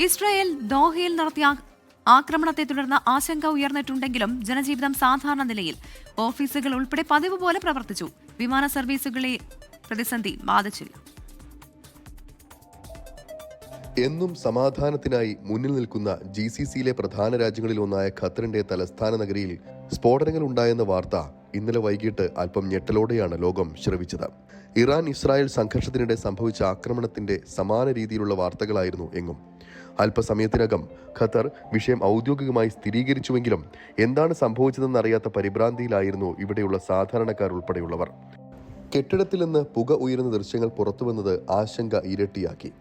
Israel ദോഹയിൽ നടത്തിയ ആക്രമണത്തെ തുടർന്ന് ആശങ്ക ഉയർന്നിട്ടുണ്ടെങ്കിലും ജനജീവിതം സാധാരണ നിലയിൽ. ഓഫീസുകൾ ഉൾപ്പെടെ പതിവ് പോലെ പ്രവർത്തിച്ചു. വിമാന സർവീസുകളെ പ്രതിസന്ധി ബാധിച്ചില്ല. എന്നും സമാധാനത്തിനായി മുന്നിൽ നിൽക്കുന്ന ജി സി സിയിലെ പ്രധാന രാജ്യങ്ങളിൽ ഒന്നായ ഖത്തറിന്റെ തലസ്ഥാന നഗരിയിൽ സ്ഫോടനങ്ങൾ ഉണ്ടായെന്ന വാർത്ത ഇന്നലെ വൈകിട്ട് അല്പം ഞെട്ടലോടെയാണ് ലോകം ശ്രവിച്ചത്. ഇറാൻ ഇസ്രായേൽ സംഘർഷത്തിനിടെ സംഭവിച്ച ആക്രമണത്തിന്റെ സമാന രീതിയിലുള്ള വാർത്തകളായിരുന്നു എങ്ങും. അല്പസമയത്തിനകം ഖത്തർ വിഷയം ഔദ്യോഗികമായി സ്ഥിരീകരിച്ചുവെങ്കിലും എന്താണ് സംഭവിച്ചതെന്നറിയാത്ത പരിഭ്രാന്തിയിലായിരുന്നു ഇവിടെയുള്ള സാധാരണക്കാർ ഉൾപ്പെടെയുള്ളവർ. കെട്ടിടത്തിൽ നിന്ന് പുക ഉയരുന്ന ദൃശ്യങ്ങൾ പുറത്തുവന്നത് ആശങ്ക ഇരട്ടിയാക്കി.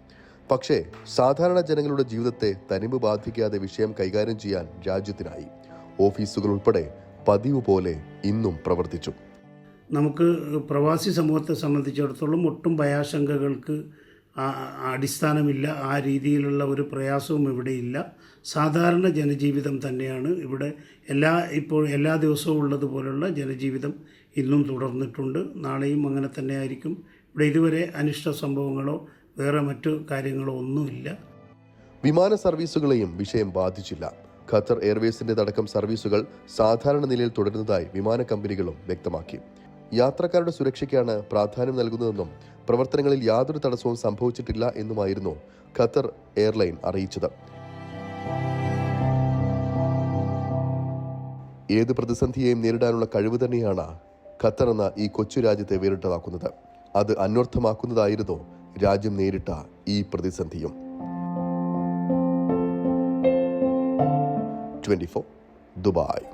പക്ഷേ സാധാരണ ജനങ്ങളുടെ ജീവിതത്തെ തനിമ ബാധിക്കാതെ വിഷയം കൈകാര്യം ചെയ്യാൻ രാജ്യത്തിനായി. ഓഫീസുകൾ ഉൾപ്പെടെ പതിവ് പോലെ ഇന്നും പ്രവർത്തിച്ചു. നമുക്ക് പ്രവാസി സമൂഹത്തെ സംബന്ധിച്ചിടത്തോളം ഒട്ടും ഭയാശങ്കകൾക്ക് അടിസ്ഥാനമില്ല ആ രീതിയിലുള്ള ഒരു പ്രയാസവും ഇവിടെയില്ല. സാധാരണ ജനജീവിതം തന്നെയാണ്. ഇവിടെ എല്ലാ ഇപ്പോൾ എല്ലാ ദിവസവും ഉള്ളതുപോലുള്ള ജനജീവിതം ഇന്നും തുടർന്നിട്ടുണ്ട്. നാളെയും അങ്ങനെ തന്നെ ആയിരിക്കും ഇവിടെ ഇതുവരെ അനിഷ്ട സംഭവങ്ങളോ വേറെ മറ്റു കാര്യങ്ങളോ ഒന്നുമില്ല. വിമാന സർവീസുകളെയും വിഷയം ബാധിച്ചില്ല. ഖത്തർ എയർവേസിന്റെ അടക്കം സർവീസുകൾ സാധാരണ നിലയിൽ തുടരുന്നതായി വിമാന കമ്പനികളും വ്യക്തമാക്കി. യാത്രക്കാരുടെ സുരക്ഷയ്ക്കാണ് പ്രാധാന്യം നൽകുന്നതെന്നും പ്രവർത്തനങ്ങളിൽ യാതൊരു തടസ്സവും സംഭവിച്ചിട്ടില്ല എന്നുമായിരുന്നു ഖത്തർ എയർലൈൻ അറിയിച്ചത്. ഏത് പ്രതിസന്ധിയെയും നേരിടാനുള്ള കഴിവ് തന്നെയാണ് ഖത്തർ എന്ന ഈ കൊച്ചു രാജ്യത്തെ വേറിട്ടതാക്കുന്നത്. അത് അന്വർത്ഥമാക്കുന്നതായിരുന്നു രാജ്യം നേരിട്ട ഈ പ്രതിസന്ധിയും. Twenty four Dubai.